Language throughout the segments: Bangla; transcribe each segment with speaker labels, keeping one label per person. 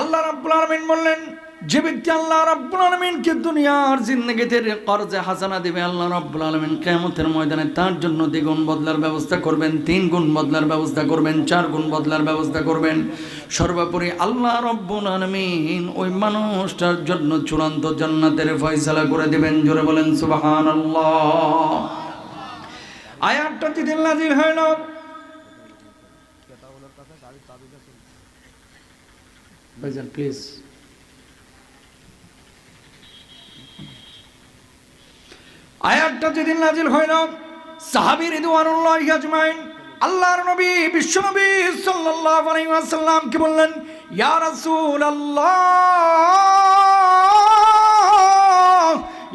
Speaker 1: আল্লাহ রাব্বুল আলামিন বললেন, যে ব্যক্তি আল্লাহ রাব্বুল আলামিনকে দুনিয়ার জিন্দেগিতে কর্জে হাসানা দিবে, আল্লাহ রাব্বুল আলামিন কিয়ামতের ময়দানে তার জন্য দ্বিগুণ বদলার ব্যবস্থা করবেন, তিন গুণ বদলার ব্যবস্থা করবেন, চার গুণ বদলার ব্যবস্থা করবেন। সর্বোপরি আল্লাহ রাব্বুল আলামিন ওই মানুষটার জন্য চূড়ান্ত জান্নাতের ফয়সালা করে দিবেন, জোরে বলেন সুবহানাল্লাহ। আয়াতটা যেদিন নাজিল হইল ভাইজান প্লিজ আয়াতটা যেদিন নাজিল হইল সাহাবী রিদওয়ানুল্লাহি আজমাইন আল্লাহর নবী বিশ্বনবী সাল্লাল্লাহু আলাইহি ওয়াসাল্লাম কি বললেন, ইয়া রাসূলুল্লাহ,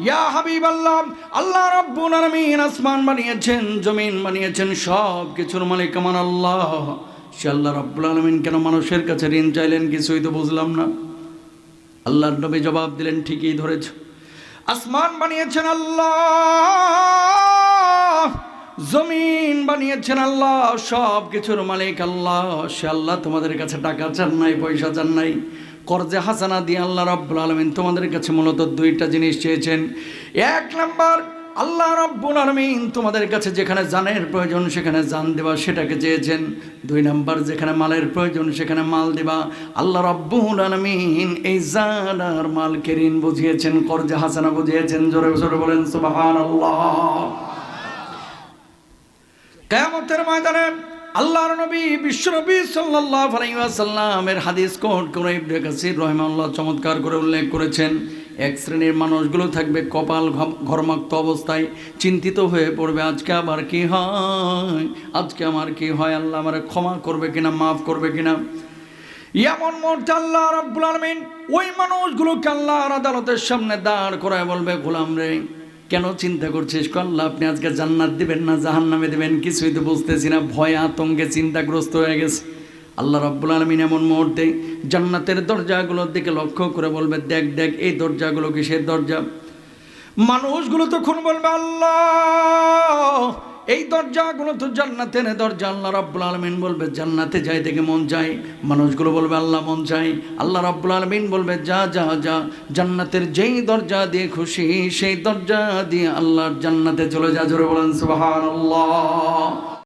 Speaker 1: ইয়া হাবিবাল্লাহ, আল্লাহ রাব্বুল আলামিন আসমান বানিয়েছেন, জমিন বানিয়েছেন সব কিছুর মালিক আমার আল্লাহ। সে আল্লাহ রাব্বুল আলামিন কেন মানুষের কাছে ঋণ চাইলেন কিছুই তো বুঝলাম না। আল্লাহর নবী জবাব দিলেন, ঠিকই ধরেছ। আসমান বানিয়েছেন আল্লাহ, জমিন বানিয়েছেন আল্লাহ সব কিছুর মালিক আল্লাহ। সে আল্লাহ তোমাদের কাছে টাকা চান নাই, পয়সা চান নাই। কর্জে হাসানা দিয়ে আল্লাহ রব্বুল আলমিন তোমাদের কাছে মূলত দুইটা জিনিস চেয়েছেন। এক নাম্বার আল্লাহ রব্বুল আলমিন তোমাদের কাছে যেখানে জানের প্রয়োজন, সেখানে জান দেবা, সেটাকে চেয়েছেন। দুই নাম্বার, যেখানে মালের প্রয়োজন, সেখানে মাল দেবা। আল্লাহ রব্বুল আলমিন এই জান আর মালকে বুঝিয়েছেন, কর্জে হাসানা বুঝিয়েছেন। জোরে জোরে বলেন সুবাহান কেয়ামতের ময়দানে আল্লাহর নবী বিশ্বনবী সাল্লাল্লাহু আলাইহি ওয়াসাল্লামের হাদিস কোট করে ইবনে কাসির চমৎকার করে উল্লেখ করেছেন। এক শ্রেণির মানুষগুলো থাকবে কপাল ঘর্মাক্ত অবস্থায়, চিন্তিত হয়ে পড়বে, আজকে আবার কি হয়? আজকে আমার কি হয়? আল্লাহ আমার ক্ষমা করবে কিনা, মাফ করবে কিনা? এমন মুহূর্তে আল্লাহ রাব্বুল আলামিন, ওই মানুষগুলোকে আল্লাহর আদালতের সামনে দাঁড় করায় বলবে, গোলাম রে, কেন চিন্তা করছিস? আল্লাহ, আপনি আজকে জান্নাত দিবেন না, জাহান্নামে দিবেন? কিছুই তো বুঝতেছি না, ভয় আতঙ্কে চিন্তাগ্রস্ত হয়ে গেছে। আল্লাহ রাব্বুল আলমিন এমন মুহূর্তে জান্নাতের দরজাগুলোর দিকে লক্ষ্য করে বলবে, দেখ দেখ, এই দরজাগুলো কিসের দরজা? মানুষগুলো তখন বলবে, আল্লাহ, এই দরজাগুলো তো জান্নাতের দরজা। আল্লাহ রাব্বুল আলমিন বলবে, জান্নাতে যাই থেকে মন চাই মানুষগুলো বলবে, আল্লাহ মন চাই আল্লাহ রাব্বুল আলমিন বলবে, যা যা যা, জান্নাতের যেই দরজা দিয়ে খুশি, সেই দরজা দিয়ে আল্লাহর জান্নাতে চলে যা। জোরে বলেন, সুবহানাল্লাহ।